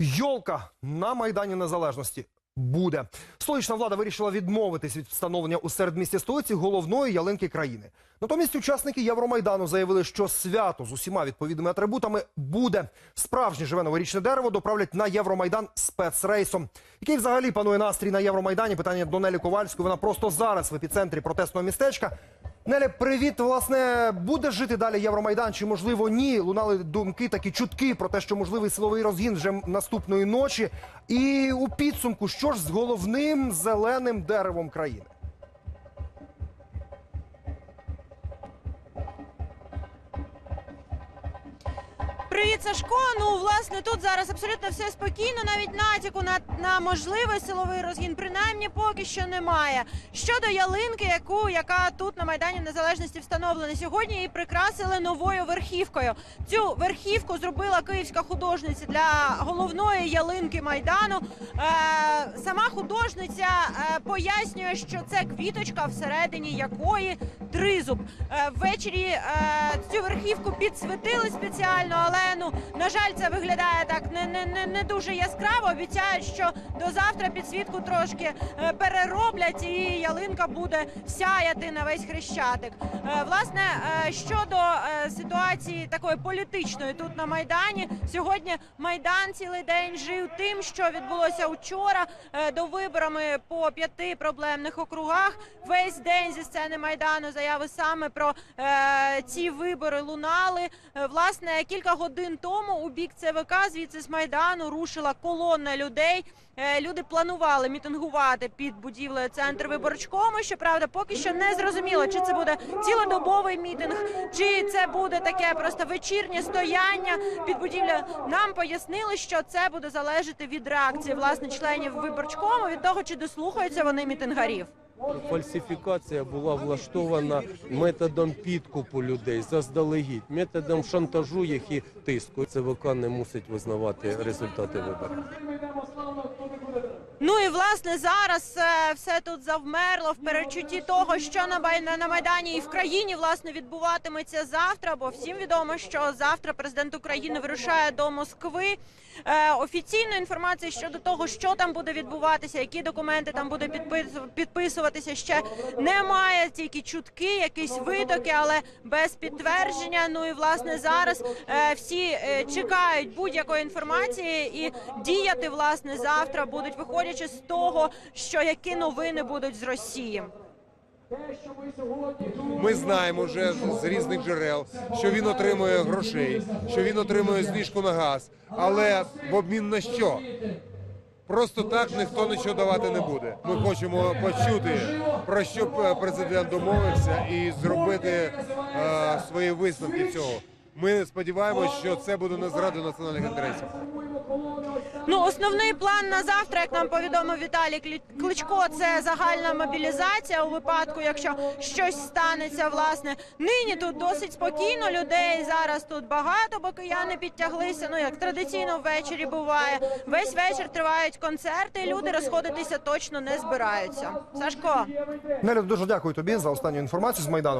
Йолка на майдані незалежності буде. Столична влада вирішила відмовитись від встановлення у середмісті столиці головної ялинки країни. Натомість учасники Євромайдану заявили, що свято з усіма відповідними атрибутами буде. Справжнє живе новорічне дерево доправлять на Євромайдан спецрейсом. Який взагалі панує настрій на Євромайдані? Питання до Нелі Ковальської. Вона просто зараз в епіцентрі протестного містечка. Нелі, привіт. Власне, буде жити далі Євромайдан? Чи можливо ні? Лунали думки, такі чутки про те, що можливий силовий розгін вже наступної ночі. І у підсумку, що ж з головним зеленим деревом країни? Привіт, Сашко. Ну, власне, тут зараз абсолютно все спокійно, навіть натяку на, на можливий силовий розгін, принаймні поки що немає. Щодо ялинки, яку яка тут на майдані Незалежності встановлена сьогодні, її прикрасили новою верхівкою. Цю верхівку зробила київська художниця для головної ялинки майдану. Е, сама художниця е, пояснює, що це квіточка, всередині якої тризуб. Е, ввечері е, цю верхівку підсвітили спеціально, але ну на жаль, це виглядає так не, не, не, не дуже яскраво. Обіцяють, що до завтра підсвітку трошки е, перероблять, і ялинка буде сяяти на весь хрещатик. Е, власне, е, щодо ситуації такої політичної тут на майдані, сьогодні майдан цілий день жив тим, що відбулося вчора до виборами по п'яти проблемних округах. Весь день зі сцени майдану заяви саме про ці вибори лунали. Власне, кілька годин тому у бік ЦВК звідси з майдану рушила колона людей. Е, Люди планували мітингувати під будівлею центр виборчкому. Щоправда, поки що не зрозуміло, чи це буде цілодобовий мітинг, чи це буде таке просто вечірнє стояння під будівлею. Нам пояснили, що це буде залежати від реакції власне членів виборчкому, від того, чи дослухаються вони мітингарів. Фальсифікація була влаштована методом підкупу людей заздалегідь, методом шантажу їх і тиску. ЦВК не мусить визнавати результати виборів. Ну і власне зараз е, все тут завмерло в перечутті того, що на майдані і в країні власне відбуватиметься завтра. Бо всім відомо, що завтра президент України вирушає до Москви. Е, офіційної інформації щодо того, що там буде відбуватися, які документи там буде підпис- підписуватися, ще немає. Тільки чутки, якісь витоки, але без підтвердження. Ну і власне зараз е, всі е, чекають будь-якої інформації і діяти власне завтра будуть виходячи з того, що які новини будуть з Росії. Ми знаємо вже з різних джерел, що він отримує грошей, що він отримує знижку на газ, але в обмін на що? Просто так ніхто нічого давати не буде. Ми хочемо почути про що президент домовився і зробити е, свої висновки цього. Ми сподіваємося, що це буде не зрада національних інтересів. Ну, основний план на завтра, як нам повідомив Віталій Кличко, це загальна мобілізація у випадку, якщо щось станеться. Власне, нині тут досить спокійно. Людей зараз тут багато, бо кияни підтяглися. Ну як традиційно ввечері буває. Весь вечір тривають концерти. і Люди розходитися точно не збираються. Сашко. Нелі, дуже дякую тобі за останню інформацію з майдану.